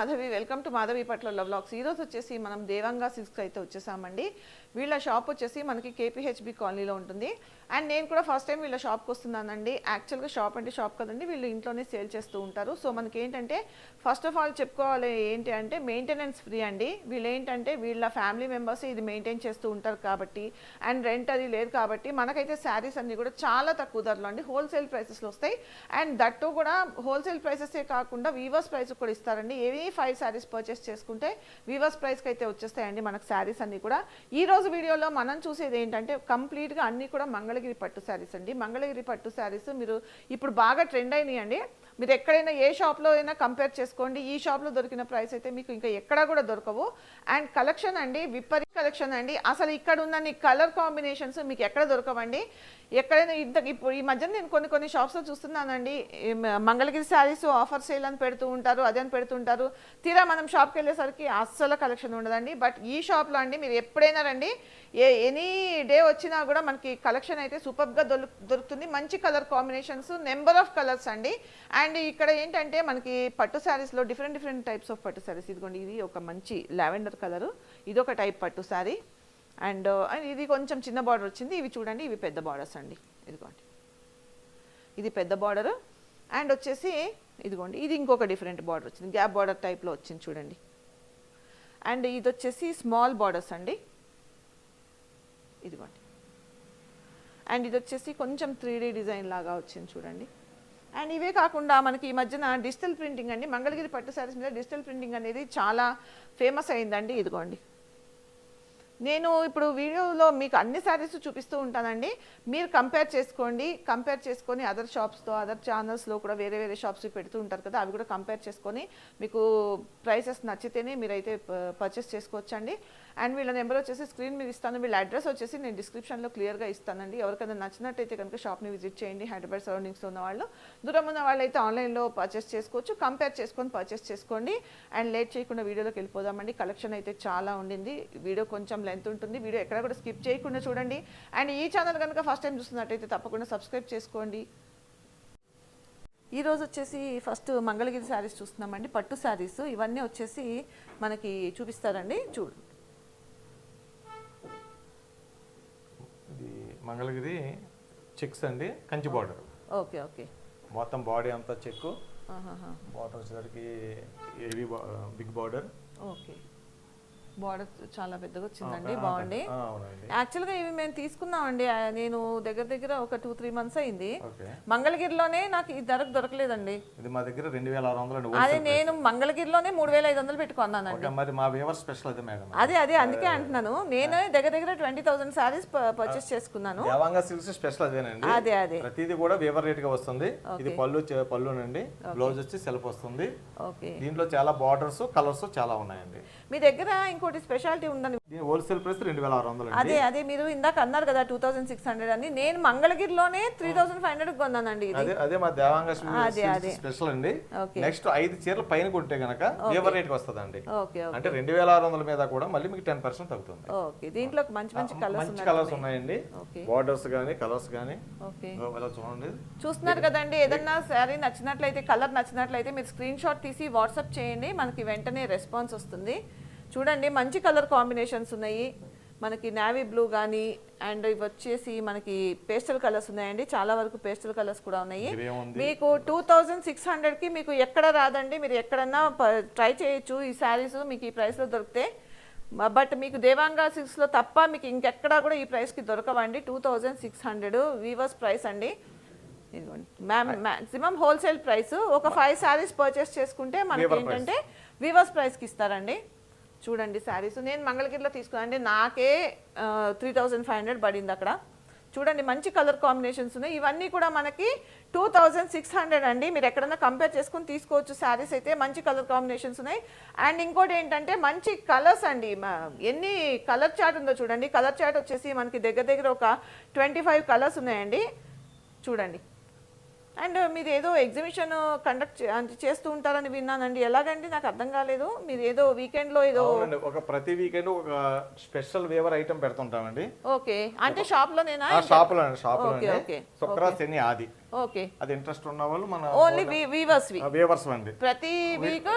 Madhavi welcome to Madhavi పట్ల blogs ఈరోజు వచ్చేసి మనం దేవంగా సిల్క్స్ అయితే వచ్చేసామండి. వీళ్ళ షాప్ వచ్చేసి మనకి కేపీహెచ్బి కాలనీలో ఉంటుంది. అండ్ నేను కూడా ఫస్ట్ టైం వీళ్ళ షాప్కి వస్తున్నానండి. యాక్చువల్గా షాప్ అంటే షాప్ కదండి. వీళ్ళు ఇంట్లోనే సేల్ చేస్తూ ఉంటారు. సో మనకి ఏంటంటే ఫస్ట్ ఆఫ్ ఆల్ చెప్పుకోవాలి ఏంటి అంటే మెయింటెనెన్స్ ఫ్రీ అండి. వీళ్ళు ఏంటంటే వీళ్ళ ఫ్యామిలీ మెంబర్స్ ఇది మెయింటైన్ చేస్తూ ఉంటారు కాబట్టి అండ్ రెంట్ అది లేదు కాబట్టి మనకైతే శారీస్ అన్నీ కూడా చాలా తక్కువ ధరలో అండి. హోల్సేల్ ప్రైసెస్లో వస్తాయి. అండ్ దట్టు కూడా హోల్సేల్ ప్రైసెసే కాకుండా వీవర్స్ ప్రైస్ కూడా ఇస్తారండి. ఏవి ఫైవ్ శారీస్ పర్చేస్ చేసుకుంటే వీవర్స్ ప్రైస్కి అయితే వచ్చేస్తాయండి మనకు శారీస్ అన్ని కూడా. ఈ రోజు వీడియోలో మనం చూసేది ఏంటంటే కంప్లీట్గా అన్ని కూడా మంగళగిరి పట్టు శారీస్ అండి. మంగళగిరి పట్టు శారీస్ మీరు ఇప్పుడు బాగా ట్రెండ్ అయినాయి అండి మీరు ఎక్కడైనా ఏ షాప్లో అయినా కంపేర్ చేసుకోండి. ఈ షాప్లో దొరికిన ప్రైస్ అయితే మీకు ఇంకా ఎక్కడా కూడా దొరకవు. అండ్ కలెక్షన్ అండి విపరీత కలెక్షన్ అండి. అసలు ఇక్కడ ఉన్న కలర్ కాంబినేషన్స్ మీకు ఎక్కడ దొరకవండి? ఎక్కడైనా ఇంత ఇప్పుడు ఈ మధ్య నేను కొన్ని కొన్ని షాప్స్లో చూస్తున్నానండి. మంగళగిరి శారీస్ ఆఫర్ సేల్ అని పెడుతూ ఉంటారు అదే అని పెడుతుంటారు తీరా మనం షాప్కి వెళ్ళేసరికి అస్సలు కలెక్షన్ ఉండదండి. బట్ ఈ షాప్లో అండి మీరు ఎప్పుడైనా రండి. ఏ ఎనీ డే వచ్చినా కూడా మనకి కలెక్షన్ అయితే సూపర్గా దొరు దొరుకుతుంది. మంచి colour combinations number of colours అండి. అండ్ అండ్ ఇక్కడ ఏంటంటే మనకి పట్టు శారీస్లో డిఫరెంట్ డిఫరెంట్ టైప్స్ ఆఫ్ పట్టు శారీస్. ఇదిగోండి ఇది ఒక మంచి లావెండర్ కలరు ఇది ఒక టైప్ పట్టు శారీ. అండ్ అండ్ ఇది కొంచెం చిన్న బార్డర్ వచ్చింది. ఇవి చూడండి ఇవి పెద్ద బార్డర్స్ అండి. ఇదిగోండి. ఇది పెద్ద బార్డర్ అండ్ వచ్చేసి ఇదిగోండి ఇది ఇంకొక డిఫరెంట్ బార్డర్ వచ్చింది. గ్యాప్ బార్డర్ టైప్లో వచ్చింది చూడండి. అండ్ ఇది వచ్చేసి స్మాల్ బార్డర్స్ అండి. ఇదిగోండి. అండ్ ఇది వచ్చేసి కొంచెం త్రీ డిజైన్ లాగా వచ్చింది చూడండి. అండ్ ఇవే కాకుండా మనకి ఈ మధ్యన డిజిటల్ ప్రింటింగ్ అండి. మంగళగిరి పట్టు శారీస్ మీద డిజిటల్ ప్రింటింగ్ అనేది చాలా ఫేమస్ అయిందండి. ఇదిగోండి. నేను ఇప్పుడు వీడియోలో మీకు అన్ని శారీస్ చూపిస్తూ ఉంటానండి. మీరు కంపేర్ చేసుకోండి. కంపేర్ చేసుకొని అదర్ షాప్స్తో అదర్ ఛానల్స్లో కూడా వేరే వేరే షాప్స్ పెడుతూ ఉంటారు కదా అవి కూడా కంపేర్ చేసుకొని మీకు ప్రైసెస్ నచ్చితేనే మీరైతే పర్చేస్ చేసుకోవచ్చండి. అండ్ వీళ్ళ నెంబర్ వచ్చేసి స్క్రీన్ మీద ఇస్తాను వీళ్ళ అడ్రస్ వచ్చేసి నేను డిస్క్రిప్షన్లో క్లియర్గా ఇస్తానండి. ఎవరికైనా నచ్చినట్టయితే కనుక షాప్ని విజిట్ చేయండి. హైదరాబాద్ సరౌండింగ్స్లో ఉన్న వాళ్ళు. దూరం ఉన్న వాళ్ళు అయితే ఆన్లైన్లో పర్చేస్ చేసుకోవచ్చు. కంపేర్ చేసుకొని పర్చేస్ చేసుకోండి. అండ్ లేట్ చేయకుండా వీడియోలోకి వెళ్ళిపోదామండి. కలెక్షన్ అయితే చాలా ఉండింది. వీడియో కొంచెం లెంత్ ఉంటుంది. వీడియో ఎక్కడ కూడా స్కిప్ చేయకుండా చూడండి. అండ్ ఈ ఛానల్ కనుక ఫస్ట్ టైం చూస్తున్నట్టయితే తప్పకుండా సబ్స్క్రైబ్ చేసుకోండి. ఈరోజు వచ్చేసి ఫస్ట్ మంగళగిరి శారీస్ చూస్తున్నామండి. పట్టు శారీస్ ఇవన్నీ వచ్చేసి మనకి చూపిస్తారండి. చూడు. మంగళగిరి చెక్స్ అండి కంచి బార్డర్. Okay okay. మొత్తం బాడీ అంతా చెక్ ఆహాహా. బార్డర్ వచ్చేసరికి heavy big border. Okay. Border చాలా పెద్దగా వచ్చిందండి బాగుంది. అవునండి. యాక్చువల్గా ఇవి మేము తీసుకున్నామండి నేను దగ్గర దగ్గర ఒక టూ త్రీ మంత్స్ అయింది. మంగళగిరిలోనే నాకు ఈ ధరకు దొరకలేదండి. ఇది మా దగ్గర రెండు వేల ఆరు వందలు అదే నేను మంగళగిరిలోనే మూడు వేల ఐదు వందలు పెట్టుకున్నానండి మరి మా వ్యూవర్ స్పెషల్ అదే మేడం అదే. అదే అందుకే అంటున్నాను. నేను దగ్గర దగ్గర ట్వంటీ థౌసండ్ శారీస్ పర్చేస్ చేసుకున్నాను. దేవాంగ సిల్క్స్ స్పెషల్ అదేనండి. అదే అదే. ప్రతిదీ కూడా వేవర్ రేట్గా వస్తుంది. ఇది పళ్ళు చే- పళ్ళునండి. బ్లౌజ్ వచ్చి సెల్ఫ్ వస్తుంది. దీంట్లో చాలా బార్డర్స్ కలర్స్ చాలా ఉన్నాయండి. మీ దగ్గర ఇంకోటి స్పెషాలిటీ ఉందని. దీని హోల్సేల్ ప్రైస్ రెండు వేల ఆరు వందలు అండి. అదే అదే మీరు ఇందాక అన్నారు కదా టూ థౌసండ్ సిక్స్ హండ్రెడ్ అని. నేను మంగళగిరిలోనే త్రీ థౌసండ్ ఫైవ్ హండ్రెడ్ కొన్నానండి అదే అదే మా దేవాంగ. స్పెషల్ అండి. నెక్స్ట్ ఐదు చీరలు పైన కొంటే గనక వేవర్ రేట్ ఓకే ఓకే. అంటే రెండు వేల ఆరు వందల మీద కూడా మళ్ళీ మీకు టెన్ పర్సెంట్ తగ్గుతుంది. ఓకే. దీంట్లో మంచి మంచి కలర్స్ మంచి కలర్స్ ఉన్నాయండి. బార్డర్స్ కానీ కలర్స్ కానీ చూడండి. చూస్తున్నారు కదండి ఏదన్నా శారీ నచ్చినట్లయితే కలర్ నచ్చినట్లయితే మీరు స్క్రీన్ షాట్ తీసి వాట్సాప్ చేయండి. మనకి వెంటనే రెస్పాన్స్ వస్తుంది. చూడండి మంచి కలర్ కాంబినేషన్స్ ఉన్నాయి. మనకి నావీ బ్లూ కానీ అండ్ ఇవి వచ్చేసి మనకి పేస్టల్ కలర్స్ ఉన్నాయండి. చాలా వరకు పేస్టల్ కలర్స్ కూడా ఉన్నాయి. మీకు టూ థౌజండ్ సిక్స్ హండ్రెడ్కి మీకు ఎక్కడ రాదండి. మీరు ఎక్కడన్నా ట్రై చేయొచ్చు. ఈ శారీస్ మీకు ఈ ప్రైస్లో దొరికితే. బట్ మీకు దేవాంగా సిక్స్లో తప్ప మీకు ఇంకెక్కడా కూడా ఈ ప్రైస్కి దొరకవండి. Two thousand six hundred weavers price అండి. Ma'am maximum wholesale price. ఒక ఫైవ్ శారీస్ పర్చేస్ చేసుకుంటే మనకి. ఏంటంటే వీవర్స్ ప్రైస్కి ఇస్తారండి. చూడండి శారీస్. నేను మంగళగిరిలో తీసుకున్నాను అంటే నాకే త్రీ థౌజండ్ ఫైవ్ హండ్రెడ్ పడింది అక్కడ. చూడండి మంచి కలర్ కాంబినేషన్స్ ఉన్నాయి. ఇవన్నీ కూడా మనకి టూ థౌజండ్ సిక్స్ హండ్రెడ్ అండి. మీరు ఎక్కడన్నా కంపేర్ చేసుకుని తీసుకోవచ్చు శారీస్ అయితే మంచి కలర్ కాంబినేషన్స్ ఉన్నాయి. అండ్ ఇంకోటి ఏంటంటే మంచి కలర్స్ అండి. ఎన్ని కలర్ చార్ట్ ఉందో చూడండి. కలర్ చార్ట్ వచ్చేసి మనకి దగ్గర దగ్గర ఒక ట్వంటీ ఫైవ్ కలర్స్ ఉన్నాయండి. చూడండి. అండ్ మీరు ఏదో ఎగ్జిబిషన్ కండక్ట్ చేస్తూ ఉంటారని విన్నానండి. ఎలాగండి? నాకు అర్థం కాలేదు. మీరు ఏదో వీకెండ్లో ఏదో అవునండి. ఒక ప్రతి వీకెండ్ ఒక స్పెషల్ వేవర్ ఐటమ్ పెడుతుంటామండి. ఓకే. అంటే షాప్లోనేనా? ఆ షాపులో షాపులో ఓకే, ఓకే, శుక్ర శని ఆది. ఓకే. అది ఇంట్రెస్ట్ ఉన్న వాళ్ళు మన ఓన్లీ వీవర్స్ వి. వేవర్స్ అండి. ప్రతి week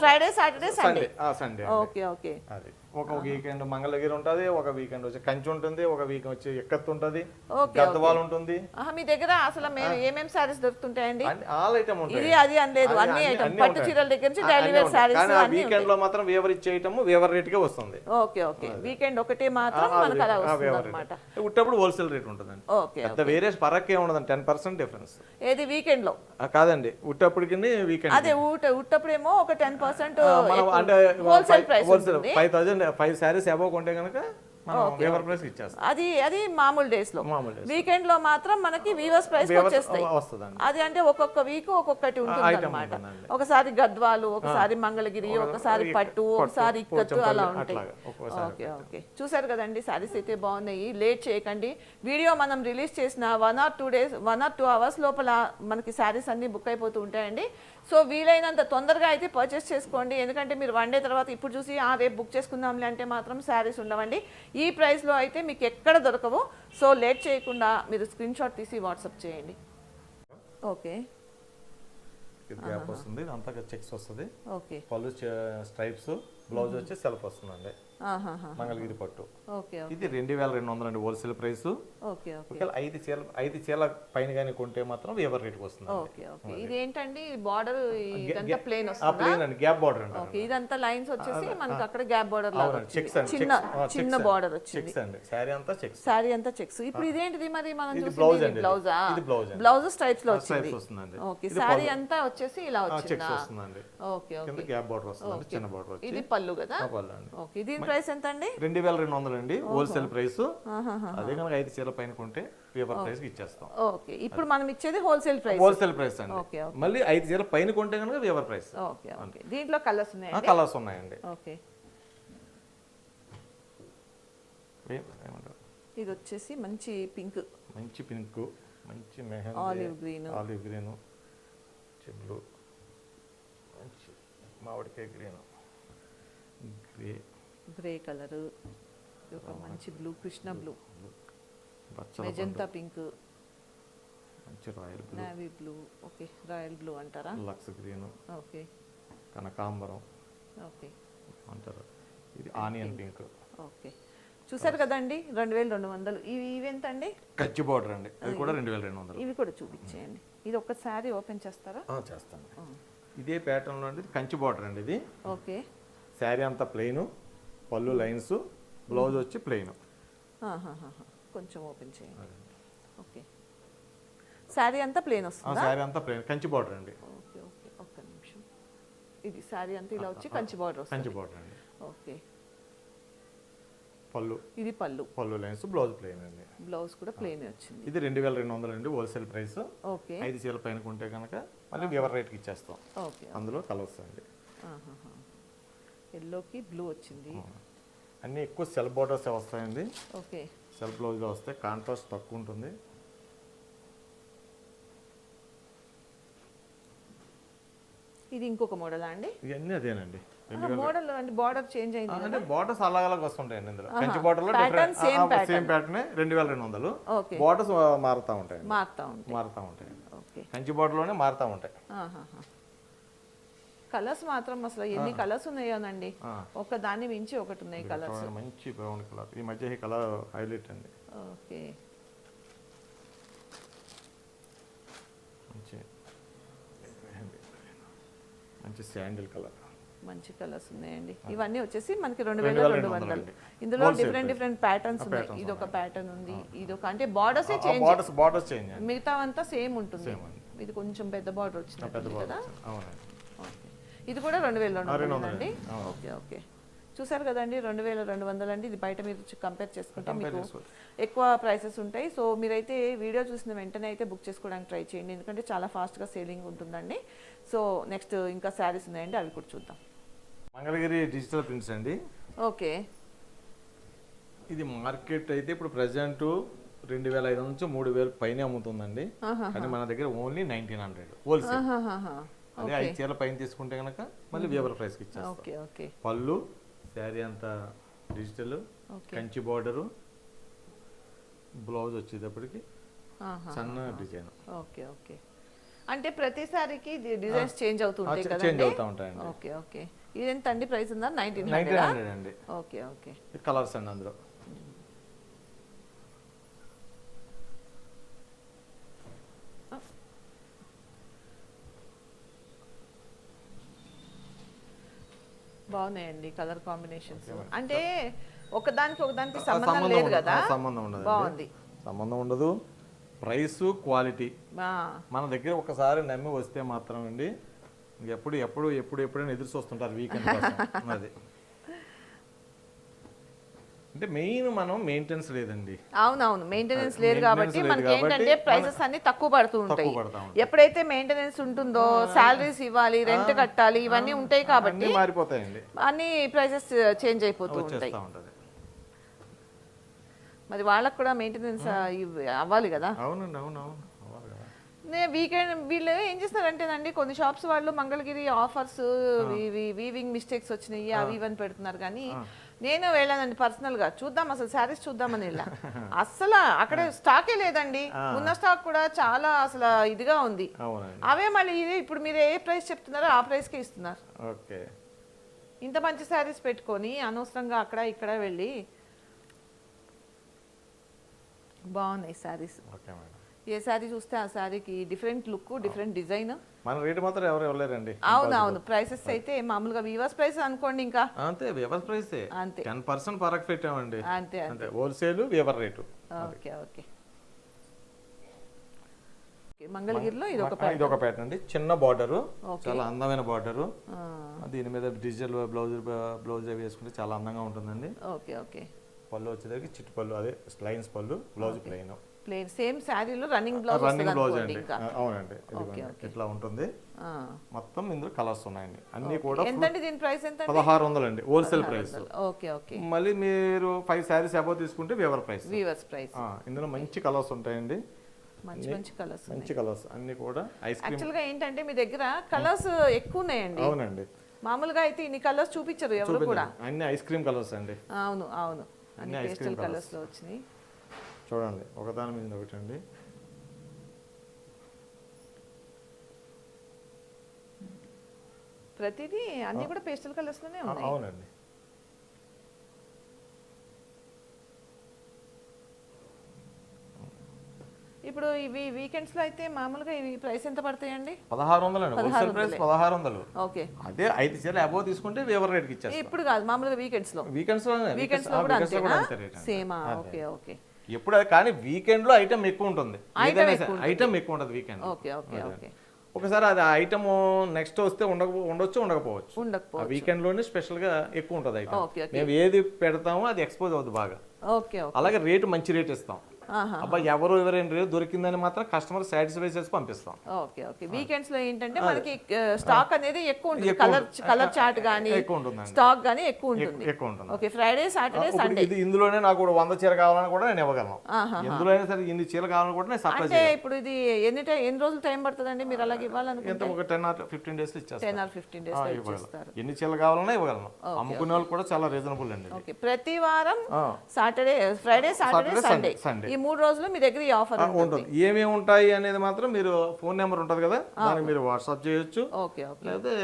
Friday Saturday Sunday Sunday Sunday okay okay. అది. ఒక వీకెండ్ మంగళగిరి ఉంటుంది ఒక వీకెండ్ వచ్చి కంచి ఉంటుంది ఒక వీకెండ్ వచ్చి ఎక్కత్తు ఉంటుంది గద్దవాల్ ఉంటుంది. మీ దగ్గర అసలు మేము ఏమేమి సారీస్ దొరుకుతుంటాయండి? ఆల్ ఐటమ్ ఉంటాయి. ఇది అది అనలేదు అన్ని- ఐటమ్ పట్టు. చీరల దగ్గర నుంచి డైలీ వేర్. సారీస్ కానీ వీకెండ్లో మాత్రం వేవర్ ఇచ్చే ఐటమ్ వేవర్ రేట్ కే వస్తుంది. Okay okay. వీకెండ్ ఒకటే మాత్రం మనకు అలా వస్తుంది అనమాట ఉట్టప్పుడు హోల్సేల్ రేట్ ఉంటుందండి. ఓకే వేరే పరక్కే ఉండదండి టెన్ పర్సెంట్ డిఫరెన్స్ ఏది వీకెండ్లో? కాదండి. ఉట్టప్పటికి వీకెండ్ అదే ఊట ఉట్టప్పుడేమో ఒక టెన్ పర్సెంట్ అంటే wholesale price five thousand five saris above కొంటే కనుక వేవర్ ప్రైస్ ఇచ్చేస్తాం. అది అది మామూలు డేస్లో. వీకెండ్లో. మాత్రం మనకి వీవర్స్ ప్రైస్ వచ్చేస్తాయి. అది అంటే ఒక్కొక్క వీక్ ఒక్కొక్కటి ఉంటుంది అనమాట. ఒకసారి గద్వాలు ఒకసారి మంగళగిరి ఒకసారి పట్టు ఒకసారి ఇక్కత్తు అలా ఉంటాయి. Okay okay. చూసారు కదండి సారీస్ అయితే బాగున్నాయి. లేట్ చేయకండి. వీడియో మనం రిలీజ్ చేసిన one or two days one or two hours లోపల మనకి శారీస్ అన్ని బుక్ అయిపోతూ ఉంటాయండి. సో వీలైనంత తొందరగా అయితే పర్చేస్ చేసుకోండి. ఎందుకంటే మీరు వన్ డే తర్వాత ఇప్పుడు చూసి ఆ రేపు బుక్ చేసుకుందాంలే అంటే మాత్రం శారీస్ ఉండవండి. ఈ ప్రైస్లో అయితే మీకు ఎక్కడ దొరకవు సో లేట్ చేయకుండా మీరు స్క్రీన్ షాట్ తీసి వాట్సాప్ చేయండి. ఓకే. గ్యాప్ వస్తుంది అంతా చెక్స్ వస్తుంది. ఓకే. పళ్ళు స్ట్రైప్స్ బ్లౌజ్ వచ్చి సెల్ఫ్ వస్తుందండి. మంగళగిరి పట్టు. ఓకే ఇది రెండు వేల రెండు వందలు అండి హోల్సేల్ ప్రైస్. ఒకవేళ ఐదు చీరలు ఐదు చీరల పైన కానీ కొంటే మాత్రం వేవర్ రేట్కి వస్తుంది ఓకే ఓకే. ఇదేంటండి? బార్డర్ ప్లేన్ వస్తుందా? ప్లేన్ అండి. గ్యాప్ బార్డర్ అండి ఓకే ఇదంతా లైన్స్ వచ్చేసి మనకి అక్కడ గ్యాప్ బార్డర్ చెక్స్ చిన్న చిన్న బార్డర్ చెక్స్ అండి శారీ అంతా చెక్స్ సారీ అంతా చెక్స్ ఇప్పుడు ఇదేంటిది మరి మనం ఇది ఇది ఇది. బ్లౌజా ఇది. బ్లౌజ్ స్ట్రైప్స్లో వచ్చింది. ఓకే సారీ అంతా వచ్చేసి ఇలా వచ్చిందా? Okay okay. గ్యాప్ బార్డర్ వస్తుందండి చిన్న బార్డర్ ఇది పళ్ళు కదా? ఓకే దీని ప్రైస్ ఎంత అండి రెండు వేల రెండు వందలు అండి హోల్సేల్ ప్రైస్. అదే కనుక ఐదు చీరల పైన కొంటే పేపర్ ప్రైస్ ఇచ్చేస్తాం. ఓకే. ఇప్పుడు మనం ఇచ్చేది హోల్సేల్ ప్రైస్. హోల్సేల్ ప్రైస్ అండి. మళ్ళీ ఐదు చీరల పైన కొంటే కనుక పేపర్ ప్రైస్. Okay okay. దీంట్లో కలర్స్ ఉన్నాయండి? కలర్స్ ఉన్నాయండి. ఓకే. ఇది వచ్చేసి మంచి పింక్. మంచి పింక్ మంచి mehndi olive green. Olive green blue మంచి మామిడికాయ గ్రీన్ గ్రే గ్రే కలర్ ఒక మంచి blue Krishna blue magenta pink మంచి royal blue navy blue okay royal blue అంటారా? లక్స్ గ్రీన్ ఓకే కనకాంబరం. ఓకే అంటారు. ఇది ఆనియన్ పింక్ ఓకే చూసారు కదండి? రెండు వేల రెండు వందలు. ఇవి ఇవెంత అండి కచ్చి బార్డర్ అండి. అది కూడా రెండు వేల రెండు వందలు. ఇవి కూడా చూపించేయండి. ఇది ఒకసారి ఓపెన్ చేస్తారా? చేస్తాను. ఇదే ప్యాటర్న్లో అండి. కంచి బార్డర్ అండి ఇది. ఓకే శారీ అంతా ప్లెయిన్ పళ్ళు లైన్స్ బ్లౌజ్ వచ్చి ప్లెయిన్. కొంచెం ఓపెన్ చేయండి. ఓకే. శారీ అంతా ప్లేన్ వస్తుందా? శారీ అంతా ప్లెయిన్ కంచి బార్డర్ అండి. Okay okay. ఒక్క నిమిషం. ఇది శారీ అంతా ఇలా వచ్చి కంచి బార్డర్ వస్తుంది. కంచి బార్డర్ అండి. ఓకే. పళ్ళు. ఇది పళ్ళు. పళ్ళు లైన్స్ బ్లౌజ్ ప్లెయిన్ అండి. బ్లౌజ్ కూడా ప్లేన్ వచ్చింది. ఇది రెండు వేల రెండు వందలు అండి హోల్సేల్ ప్రైస్ ఓకే. ఐదు చీరల పైన కొంటే కనుక మళ్ళీ వివర్ రేట్కి ఇచ్చేస్తాం. ఓకే అందులో కలర్స్ అండి. ఎల్లోకి బ్లూ వచ్చింది. అన్నీ ఎక్కువ సెల్ బార్డర్స్ వస్తాయండి? ఓకే. సెల్ఫ్ బ్లౌజ్లో వస్తే కాంట్రాస్ట్ తక్కువ ఉంటుంది. ఇది ఇంకొక మోడలా అండి? ఇవన్నీ అదేనండి. మోడల్ అంటే బార్డర్ చేంజ్ అయింది అంటే బార్డర్స్ అలాగ అలాగ వస్తుంటాయండి ఇందులో. Kanchi Pattern same same pattern రెండు వేల రెండు వందలు. ఓకే. బార్డర్స్ మారుతూ ఉంటాయండి. మారుతా ఉంది మారుతూ ఉంటాయి ఓకే. కంచి బార్డర్లోనే మారుతూ ఉంటాయి. కలర్స్ మాత్రం అసలు ఎన్ని కలర్స్ ఉన్నాయోనండి. ఒక దాన్ని మించి ఒకటి ఉన్నాయి కలర్స్. మంచి బ్రౌన్ కలర్. ఈ మధ్య ఈ కలర్ హైలైట్ అండి. ఓకే. మంచి మంచి శాండిల్ కలర్. మంచి కలర్స్ ఉన్నాయండి. ఇవన్నీ వచ్చేసి మనకి రెండు వేల రెండు వందలు. ఇందులో డిఫరెంట్ డిఫరెంట్ ప్యాటర్న్స్ ఉన్నాయి. ఇది ఒక ప్యాటర్న్ ఉంది. ఇది ఒక అంటే బార్డర్సే చేంజ్ మిగతా అంతా సేమ్ ఉంటుంది. ఇది కొంచెం పెద్ద బార్డర్ బార్డర్ కదా. ఇది కూడా రెండు వేల రెండు అండి? వందలండి. Okay okay. చూసారు కదండి రెండు వేల రెండు వందలు అండి. ఇది బయట మీరు కంపేర్ చేసుకుంటే మీకు ఎక్కువ ప్రైసెస్ ఉంటాయి. సో మీరైతే వీడియో చూసిన వెంటనే అయితే బుక్ చేసుకోవడానికి ట్రై చేయండి. ఎందుకంటే చాలా ఫాస్ట్గా సేలింగ్ ఉంటుందండి. సో నెక్స్ట్ ఇంకా శారీస్ ఉన్నాయండి అవి కూడా చూద్దాం. మంగళగిరి డిజిటల్ ప్రింట్స్ అండి. ఓకే. ఇది మార్కెట్ అయితే ఇప్పుడు ప్రజెంట్ రెండు వేల ఐదు నుంచి మూడు వేలు పైన అమ్ముతుందండి. కానీ మన దగ్గర ఓన్లీ నైన్టీన్ హండ్రెడ్ హోల్సేల్. అదే ఐదు చీరల పైన తీసుకుంటే కనుక మళ్ళీ వేవర్ ప్రైస్కి ఇచ్చేస్తాం. Okay okay. పళ్ళు శారీ అంతా digital okay. Kanchi border blouse వచ్చేటప్పటికి. సన్న డిజైన్. Okay okay. అంటే ప్రతిసారికి డిజైన్స్ చేంజ్ అవుతుంటాయి చేంజ్ కదండి? అవుతూ ఉంటాయండి. Okay okay. ఇదెంత అండి ప్రైస్ ఉందా? Nineteen hundred? అండి ఓకే ఓకే. కలర్స్ అండి అందులో. బాగున్నాయండి కలర్ కాంబినేషన్స్. అంటే ఒకదానికి ఒకదానికి సంబంధం లేదు ఉండదు. కదా? సంబంధం ఉండదు బాగుంది. సంబంధం ఉండదు. Price quality. మన దగ్గర ఒకసారి నమ్మి వస్తే మాత్రం అండి ఎప్పుడు ఎప్పుడు ఎప్పుడు ఎప్పుడైనా ఎదురు చూస్తుంటారు వీకెండ్ అది. అంటే మెయిన్ మనం మెయింటెనెన్స్ లేదండి. అవునవును మెయింటెనెన్స్ లేదు కాబట్టి మనకి ఏంటంటే ప్రైసెస్ అన్ని తక్కువ పడుతూ ఉంటాయి. ఎప్పుడైతే మెయింటెనెన్స్ ఉంటుందో సాలరీస్ ఇవ్వాలి రెంట్ కట్టాలి ఇవన్నీ ఉంటాయి కాబట్టి మారిపోతాయండి. అన్ని ప్రైసెస్ చేంజ్ అయిపోతూ ఉంటాయి. మరి వాళ్ళకి కూడా మెయింటెనెన్స్ అవ్వాలి కదా? అవునండి అవును అవును అవ్వాలి కదా. నే వీకెండ్ వీళ్ళు ఏం చేస్తారంటేనండి కొన్ని షాప్స్ వాళ్ళు మంగళగిరి ఆఫర్స్ వీవింగ్ మిస్టేక్స్ వచ్చినాయి అవి ఇవని పెడుతున్నారు. కానీ నేను వెళ్ళానండి పర్సనల్గా చూద్దాం అసలు శారీస్ చూద్దామని వెళ్ళా. అస్సలు అక్కడ స్టాకే లేదండి. ఉన్న స్టాక్ కూడా చాలా అసలు ఇదిగా ఉంది. అవే మళ్ళీ ఇది ఇప్పుడు మీరు ఏ ప్రైస్ చెప్తున్నారో ఆ ప్రైస్కే ఇస్తున్నారు. ఓకే. ఇంత మంచి శారీస్ పెట్టుకొని అనవసరంగా అక్కడ ఇక్కడ వెళ్ళి బాగున్నాయి శారీస్. Okay madam. ఏ శారీ చూస్తే ఆ శారీకి డిఫరెంట్ లుక్ డిఫరెంట్ డిజైన్. మన రేటు మాత్రం ఎవరు ఇవ్వలేరండి. అవును అవును. ప్రైసెస్ అయితే మామూలుగా వీవర్స్ ప్రైస్ అనుకోండి ఇంకా. అంతే వ్యవస్థ ప్రైసే అంతే. టెన్ పర్సెంట్ పరకు పెట్టామండి. అంతే అంతే. Wholesale weaver rate okay okay. మంగళగిరిలో ఇది ఒక ఇది ఒక ప్యాటర్న్ అండి. చిన్న బార్డరు. చాలా అందమైన బార్డరు దీని మీద డిజిటల్ బ్లౌజ్ బ్లౌజ్ వేసుకుంటే చాలా అందంగా ఉంటుందండి. Okay okay. పళ్ళు వచ్చేసరికి చిట్టు పళ్ళు అదే లైన్స్ పళ్ళు బ్లౌజ్ ప్లెయిన్. ప్లేన్ సేమ్ శారీలో రన్నింగ్ బ్లౌజ్ రన్నింగ్ బ్లౌజ్ అండి. అవునండి. ఇట్లా ఉంటుంది. మొత్తం ఇందులో కలర్స్ ఉన్నాయండి. అన్ని కూడా ఎంతండి దీని ప్రైస్ ఎంత పదహారు వందలు అండి హోల్సేల్ ప్రైస్ ఓకే ఓకే. మళ్ళీ మీరు ఫైవ్ శారీస్ అబౌవ్ తీసుకుంటే వేవర్ ప్రైస్ వీవర్స్ ప్రైస్ ఇందులో మంచి కలర్స్ ఉంటాయండి. మంచి మంచి కలర్స్ మంచి కలర్స్. అన్ని కూడా ఐస్ క్రీమ్ యాక్చువల్గా ఏంటంటే మీ దగ్గర కలర్స్ ఎక్కువ ఉన్నాయండి. అవునండి. మామూలుగా అయితే ఇన్ని కలర్స్ చూపించరు ఎవరు కూడా. అన్ని ఐస్ క్రీమ్ కలర్స్ అండి. అవును అవును. అన్ని పేస్టల్ కలర్స్లో వచ్చినాయి. చూడండి ఒకదాని మీద ఒకటి అండి ప్రతిదీ అన్ని కూడా పేస్టల్ కలర్స్లోనే ఉన్నాయి. అవునండి. ఇప్పుడు ఇవి వీకెండ్స్లో అయితే మామూలుగా ఇవి ప్రైస్ ఎంత పడతాయండి? పదహారు వందలు అండి హోల్సేల్ ప్రైస్ పదహారు వందలు. ఓకే. అదే ఐదు చీరలు అబౌవ్ తీసుకుంటే వేవర్ రేట్కి ఇచ్చేస్తాం. ఇప్పుడు కాదు మామూలుగా వీకెండ్స్లో. వీకెండ్స్లో వీకెండ్స్లో కూడా అంతేనా? రేట్. సేమా ఓకే ఓకే. ఎప్పుడు అది కానీ వీకెండ్లో ఐటమ్ ఎక్కువ ఉంటుంది. ఐటమ్ ఎక్కువ ఉంటుంది. Weekend okay okay okay. ఒకసారి అది ఐటమ్ నెక్స్ట్ వస్తే ఉండక ఉండొచ్చు ఉండకపోవచ్చు. వీకెండ్లోనే స్పెషల్గా ఎక్కువ ఉంటుంది ఐటమ్ మేము ఏది పెడతామో అది ఎక్స్పోజ్ అవుతుంది బాగా. ఓకే అలాగే రేటు మంచి రేట్ ఇస్తాం. అబ్బా ఎవరు ఎవరైనా దొరికిందని మాత్రం కస్టమర్ సాటిస్ఫై చేసి పంపిస్తాం. Okay okay. వీకెండ్స్లో ఏంటంటే మనకి స్టాక్ అనేది ఎక్కువ ఉంటుంది. కలర్ కలర్ చార్ట్ గానీ ఎక్కువ ఉంటుందండి. స్టాక్ గానీ ఎక్కువ ఉంటుంది. ఎక్కువ ఉంటుంది. ఓకే ఫ్రైడే సాటర్డే ఇప్పుడు ఇది ఇందులోనే నాకు కూడా వంద చీర కావాలని కూడా నేను ఇవ్వగలను. ఎందులో అయినా సరే ఇన్ని చీర కావాలని కూడా నేను సప్లై అంటే ఇప్పుడు ఇది ఎన్ని టైం ఎన్ని రోజులు టైం పడుతుందండి? మీరు అలాగే ఎంత? ఇవ్వాలనుకుంటే ఒక టెన్ ఆర్ ఫిఫ్టీన్ డేస్ ఇచ్చేస్తాను టెన్ ఆర్ ఫిఫ్టీన్ డేస్ ఇచ్చేస్తారు. ఎన్ని చీరలు కావాలన్నా ఇవ్వగలను. అమ్ముకునే వాళ్ళు కూడా చాలా రీజనబుల్ అండి ఓకే ప్రతి వారం. Saturday Friday Saturday Sunday. ఈ మూడు రోజులు మీ దగ్గర ఈ ఆఫర్ ఉంటుంది. ఏమేమి ఉంటాయి అనేది మాత్రం మీరు ఫోన్ నెంబర్ ఉంటుంది కదా దానికి మీరు వాట్సాప్ చేయొచ్చు. Okay okay. లేకపోతే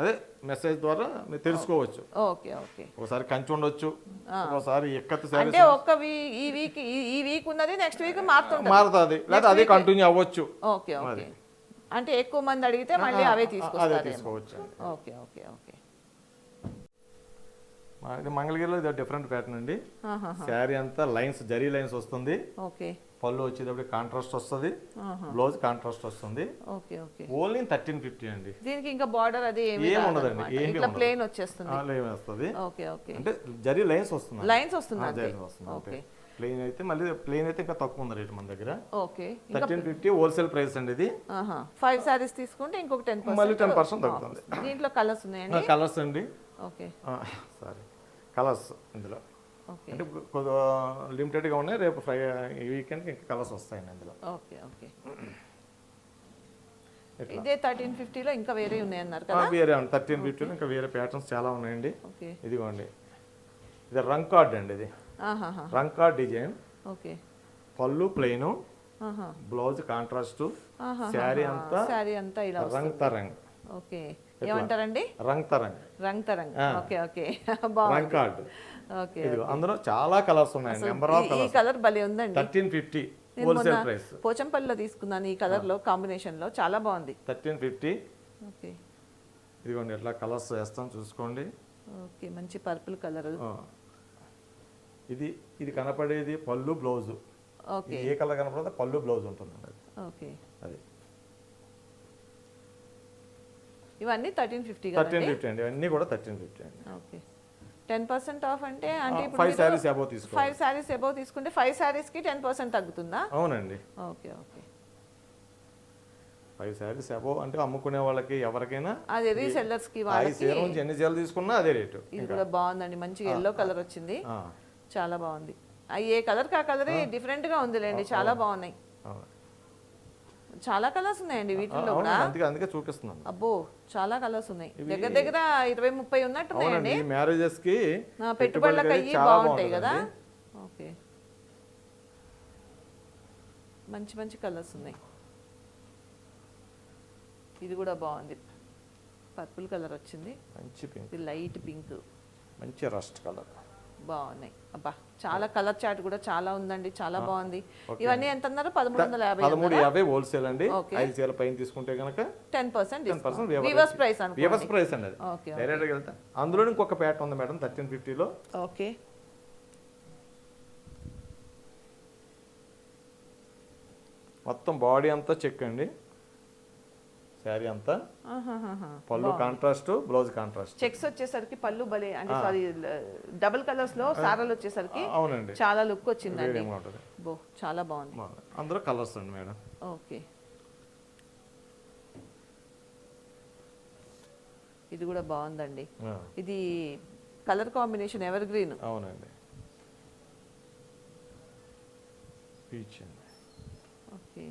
అదే మెసేజ్ ద్వారా మీరు తెలుసుకోవచ్చు. Okay okay. ఒకసారి కంచి ఉండొచ్చు ఒకసారి ఎక్కత్ అంటే ఒక్క ఈ వీక్ ఈ వీక్ ఉన్నది నెక్స్ట్ వీక్ మారుతుంటుంది. మారుతుంది. లేదా అదే కంటిన్యూ అవ్వచ్చు. Okay okay. అంటే ఎక్కువ మంది అడిగితే మళ్ళీ అవే తీసుకోవచ్చు. Okay okay okay. ఇది మంగళగిరిలో ఇది డిఫరెంట్ ప్యాటర్న్ అండి. శారీ అంతా లైన్స్ జరీ లైన్స్ వస్తుంది. ఓకే. పళ్ళు వచ్చేటప్పుడు కాంట్రాస్ట్ వస్తుంది. బ్లౌజ్ కాంట్రాస్ట్ వస్తుంది. Okay okay. Only thirteen fifty అండి. దీనికి ఇంకా బార్డర్ అది ఏమి. ఉండదండి. ప్లేన్ వచ్చేస్తుంది. వస్తుంది. Okay okay. అంటే జరీ లైన్స్ వస్తుంది లైన్స్ వస్తుంది జరీ వస్తుంది ఓకే. ప్లెయిన్ అయితే మళ్ళీ ప్లెయిన్ అయితే ఇంకా తక్కువ ఉంది రేట్ మన దగ్గర. Okay. Thirteen fifty wholesale price అండి ఇది. ఫైవ్ సారీస్ తీసుకుంటే ఇంకొక టెన్ మళ్ళీ టెన్ పర్సెంట్ తగ్గుతుంది. దీంట్లో కలర్స్ ఉన్నాయండి? కలర్స్ అండి. ఓకే. సారీ కలర్స్ ఇందులో. అంటే కొద్దిగా లిమిటెడ్గా ఉన్నాయి రేపు ఫ్రై ఈ వీకెండ్కి ఇంకా కలర్స్ వస్తాయండి అందులో ఓకే ఓకే. ఇదే థర్టీన్ ఫిఫ్టీలో ఇంకా వేరే ఉన్నాయన్నారు కదా? వేరే థర్టీన్ ఫిఫ్టీన్ ఇంకా వేరే ప్యాటర్న్స్ చాలా ఉన్నాయండి. ఇదిగోండి. ఇది రంగ్ కార్డ్ అండి ఇది. Rang card design. ఓకే. పళ్ళు ప్లెయిన్. Blouse contrast. శారీ అంతా శారీ అంతా ఇలా రంగ్ తరంగ్. ఓకే. ఏమంటారండి? Rang Tarang. Rang Tarang okay okay. Rang card okay అందులో చాలా కలర్స్ ఉన్నాయండి. నెంబర్ ఆఫ్ ఈ- ఈ కలర్ భలే ఉందండి. థర్టీన్ ఫిఫ్టీ హోల్సేల్ ప్రైస్ పోచంపల్లిలో తీసుకున్నాను ఈ కలర్లో కాంబినేషన్లో చాలా బాగుంది. Thirteen fifty. ఓకే. ఇదిగోండి ఎట్లా కలర్స్ వేస్తాం చూసుకోండి. ఓకే మంచి పర్పుల్ కలర్. ఇది ఇది కనపడేది పళ్ళు బ్లౌజు. ఓకే. ఏ కలర్ కనపడితే పళ్ళు బ్లౌజ్ ఉంటుందండి. అది ఓకే. ఇవన్నీ థర్టీన్ ఫిఫ్టీ థర్టీన్ ఫిఫ్టీ అండి. ఇవన్నీ కూడా థర్టీన్ ఫిఫ్టీ అండి. ఓకే. టెన్ పర్సెంట్ ఆఫ్ అంటే అంటే ఫైవ్ శారీస్ అబౌవ్ తీసుకో ఫైవ్ శారీస్ ఎబో తీసుకుంటే ఫైవ్ శారీస్కి టెన్ పర్సెంట్ తగ్గుతుందా? అవునండి. Okay okay. Five saris above అంటే అమ్ముకునే వాళ్ళకి ఎవరికైనా అది రీసెల్లర్స్కి వాళ్ళకి నుంచి ఎన్ని చీరలు తీసుకున్నా అదే రేటు. ఇది కూడా బాగుందండి. మంచిగా ఎల్లో కలర్ వచ్చింది. చాలా బాగుంది. ఏ కలర్ కా కలరే డిఫరెంట్గా ఉందిలేండి. చాలా బాగున్నాయి. అవును. చాలా కలర్స్ ఉన్నాయండి వీటిల్లో కూడా. అందుకే అందుకే చూపిస్తున్నాను. అబ్బో చాలా కలర్స్ ఉన్నాయి. దగ్గర దగ్గర ఇరవై ముప్పై ఉన్నట్టున్నాయండి. మ్యారేజెస్కి పెట్టుబడులకు అయ్యి బాగుంటాయి కదా. ఓకే. మంచి మంచి కలర్స్ ఉన్నాయి. ఇది కూడా బాగుంది. పర్పుల్ కలర్ వచ్చింది. మంచి పింక్. Light pink. మంచి రస్ట్ కలర్. బాగున్నాయి. అబ్బా చాలా కలర్ చాట్ కూడా చాలా ఉందండి చాలా బాగుంది. ఇవన్నీ ఎంత అన్నారు పదమూడు వందల యాభై పదమూడు యాభై హోల్సేల్ అండి. ఐదు పైన తీసుకుంటే కనుక ten percent ten percent weavers price price అండి అది. ఓకే డైరెక్ట్గా వెళ్తా. అందులో ఇంకొక ప్యాట్ ఉంది మేడం థర్టీన్ ఫిఫ్టీలో ఓకే. మొత్తం బాడీ అంతా చెక్ అండి. శారీ అంతా. పళ్ళు కాంట్రాస్ట్ బ్లౌజ్ కాంట్రాస్ట్. చెక్స్ వచ్చేసరికి పళ్ళు భలే అంటే సారీ డబుల్ కలర్స్లో సారలు వచ్చేసరికి అవునండి. చాలా లుక్ వచ్చిందండి. బో చాలా బాగుంది. అందులో కలర్స్ అండి మేడం. ఓకే. ఇది కూడా బాగుందండి. ఇది కలర్ కాంబినేషన్ ఎవర్ గ్రీన్? అవునండి. పీచ్ అండి ఓకే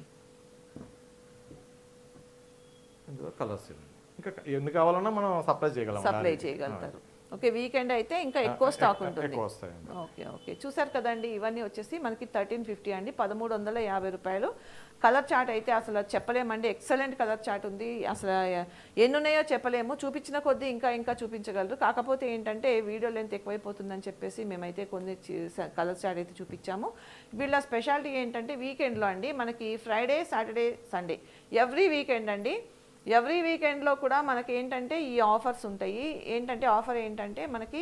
ఇందులో కలర్స్ ఇంకా ఎన్ని కావాలన్నా మనం సప్లై చేయగలం సప్లై చేయగలుగుతారు. ఓకే వీకెండ్ అయితే ఇంకా ఎక్కువ స్టాక్ ఉంటుంది. Okay okay. చూసారు కదండి ఇవన్నీ వచ్చేసి మనకి థర్టీన్ ఫిఫ్టీ అండి. పదమూడు వందల యాభై రూపాయలు. కలర్ చాట్ అయితే అసలు చెప్పలేమండి. ఎక్సలెంట్ కలర్ చాట్ ఉంది. అసలు ఎన్ని ఉన్నాయో చెప్పలేము. చూపించిన కొద్దీ ఇంకా ఇంకా చూపించగలరు. కాకపోతే ఏంటంటే వీడియో లెంత్ ఎక్కువైపోతుందని చెప్పేసి మేమైతే కొన్ని కలర్ చాట్ అయితే చూపించాము. వీళ్ళ స్పెషాలిటీ ఏంటంటే వీకెండ్లో అండి మనకి Friday Saturday Sunday every weekend అండి ఎవ్రీ వీకెండ్లో కూడా మనకి ఏంటంటే ఈ ఆఫర్స్ ఉంటాయి. ఏంటంటే ఆఫర్ ఏంటంటే మనకి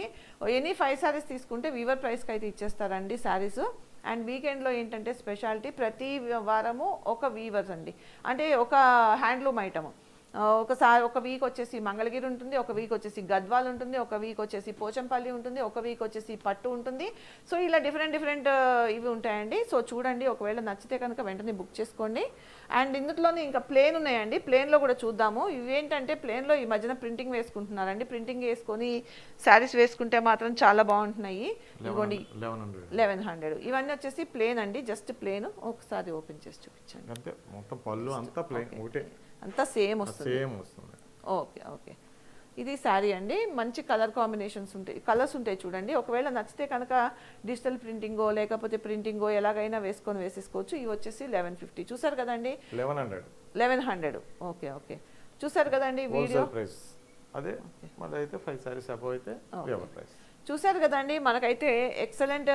ఎనీ ఫైవ్ శారీస్ తీసుకుంటే వీవర్ ప్రైస్కి అయితే ఇచ్చేస్తారండి శారీస్ అండ్ వీకెండ్లో ఏంటంటే స్పెషాలిటీ ప్రతి వారము ఒక వీవర్స్ అండి. అంటే ఒక హ్యాండ్లూమ్ ఐటమ్. ఒకసారి ఒక వీక్ వచ్చేసి మంగళగిరి ఉంటుంది ఒక వీక్ వచ్చేసి గద్వాల్ ఉంటుంది ఒక వీక్ వచ్చేసి పోచంపల్లి ఉంటుంది ఒక వీక్ వచ్చేసి పట్టు ఉంటుంది. సో ఇలా డిఫరెంట్ డిఫరెంట్ ఇవి ఉంటాయండి. సో చూడండి ఒకవేళ నచ్చితే కనుక వెంటనే బుక్ చేసుకోండి. అండ్ ఇందులోనే ఇంకా ప్లేన్ ఉన్నాయండి. ప్లేన్లో కూడా చూద్దాము. ఇవి ఏంటంటే ప్లేన్లో ఈ మధ్యన ప్రింటింగ్ వేసుకుంటున్నారండి. ప్రింటింగ్ వేసుకొని శారీస్ వేసుకుంటే మాత్రం చాలా బాగుంటున్నాయి. ఇదిగోండి లెవెన్ హండ్రెడ్. Eleven hundred. ఇవన్నీ వచ్చేసి ప్లేన్ అండి. జస్ట్ ప్లేన్ ఒకసారి ఓపెన్ చేసి చూపించండి. అంతే. మొత్తం పళ్ళు అంతా ప్లేన్ ఒకటే. అంతా సేమ్ వస్తుంది. సేమ్ వస్తుంది. ఓకే ఓకే ఇది శారీ అండి. మంచి కలర్ కాంబినేషన్స్ ఉంటాయి. కలర్స్ ఉంటాయి చూడండి. ఒకవేళ నచ్చితే కనుక డిజిటల్ ప్రింటింగో లేకపోతే ప్రింటింగో ఎలాగైనా వేసుకొని వేసేసుకోవచ్చు. ఇవి వచ్చేసి లెవెన్ ఫిఫ్టీ చూసారు కదండి? Eleven hundred eleven hundred okay okay చూసారు కదండి వీడియో? ప్రైస్ అదే మళ్ళీ అయితే ఫైవ్ సారీస్ అబో అయితే ప్రైస్ చూశారు కదండి మనకైతే ఎక్సలెంట్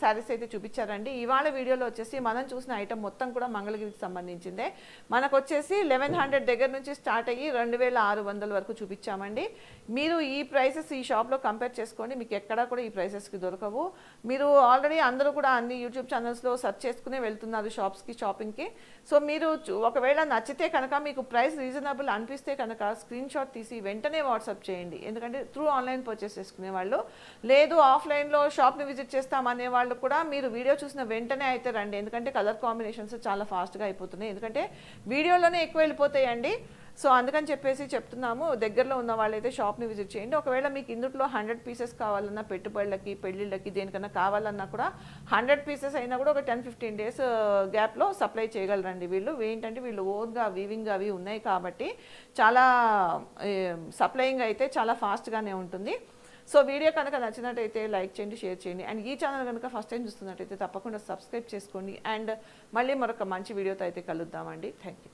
శారీస్ uh, అయితే చూపించారండి. ఇవాళ వీడియోలో వచ్చేసి మనం చూసిన ఐటమ్ మొత్తం కూడా మంగళగిరికి సంబంధించిందే. మనకు వచ్చేసి లెవెన్ హండ్రెడ్ దగ్గర నుంచి స్టార్ట్ అయ్యి రెండు వేల ఆరు వందల వరకు చూపించామండి. మీరు ఈ ప్రైసెస్ ఈ షాప్లో కంపేర్ చేసుకోండి మీకు ఎక్కడా కూడా ఈ ప్రైసెస్కి దొరకవు. మీరు ఆల్రెడీ అందరూ కూడా అన్ని యూట్యూబ్ ఛానల్స్లో సెర్చ్ చేసుకునే వెళ్తున్నారు షాప్స్కి షాపింగ్కి సో మీరు చూ- ఒకవేళ నచ్చితే కనుక మీకు ప్రైస్ రీజనబుల్ అనిపిస్తే కనుక స్క్రీన్ షాట్ తీసి వెంటనే వాట్సాప్ చేయండి. ఎందుకంటే త్రూ ఆన్లైన్ పర్చేస్ చేసుకునే వాళ్ళు లేదు ఆఫ్లైన్లో షాప్ని విజిట్ చేస్తాం అనే వాళ్ళు కూడా మీరు వీడియో చూసిన వెంటనే అయితే రండి. ఎందుకంటే కలర్ కాంబినేషన్స్ చాలా ఫాస్ట్గా అయిపోతున్నాయి. ఎందుకంటే వీడియోలోనే ఎక్కువ వెళ్ళిపోతాయండి. సో అందుకని చెప్పేసి చెప్తున్నాము దగ్గరలో ఉన్న వాళ్ళైతే షాప్ని విజిట్ చేయండి. ఒకవేళ మీకు ఇందులో హండ్రెడ్ పీసెస్ కావాలన్నా పెట్టుబడులకి పెళ్ళిళ్ళకి దేనికన్నా కావాలన్నా కూడా హండ్రెడ్ పీసెస్ అయినా కూడా ఒక టెన్ ఫిఫ్టీన్ డేస్ గ్యాప్లో సప్లై చేయగలరండి వీళ్ళు. ఏంటంటే వీళ్ళు ఓన్గా వీవింగ్ అవి ఉన్నాయి కాబట్టి చాలా సప్లయింగ్ అయితే చాలా ఫాస్ట్గానే ఉంటుంది. సో వీడియో కనుక నచ్చినట్టయితే లైక్ చేయండి షేర్ చేయండి. అండ్ ఈ ఛానల్ కనుక ఫస్ట్ టైం చూస్తున్నట్టయితే తప్పకుండా సబ్స్క్రైబ్ చేసుకోండి. అండ్ మళ్ళీ మరొక మంచి వీడియోతో అయితే కలుద్దామండి. Thank you.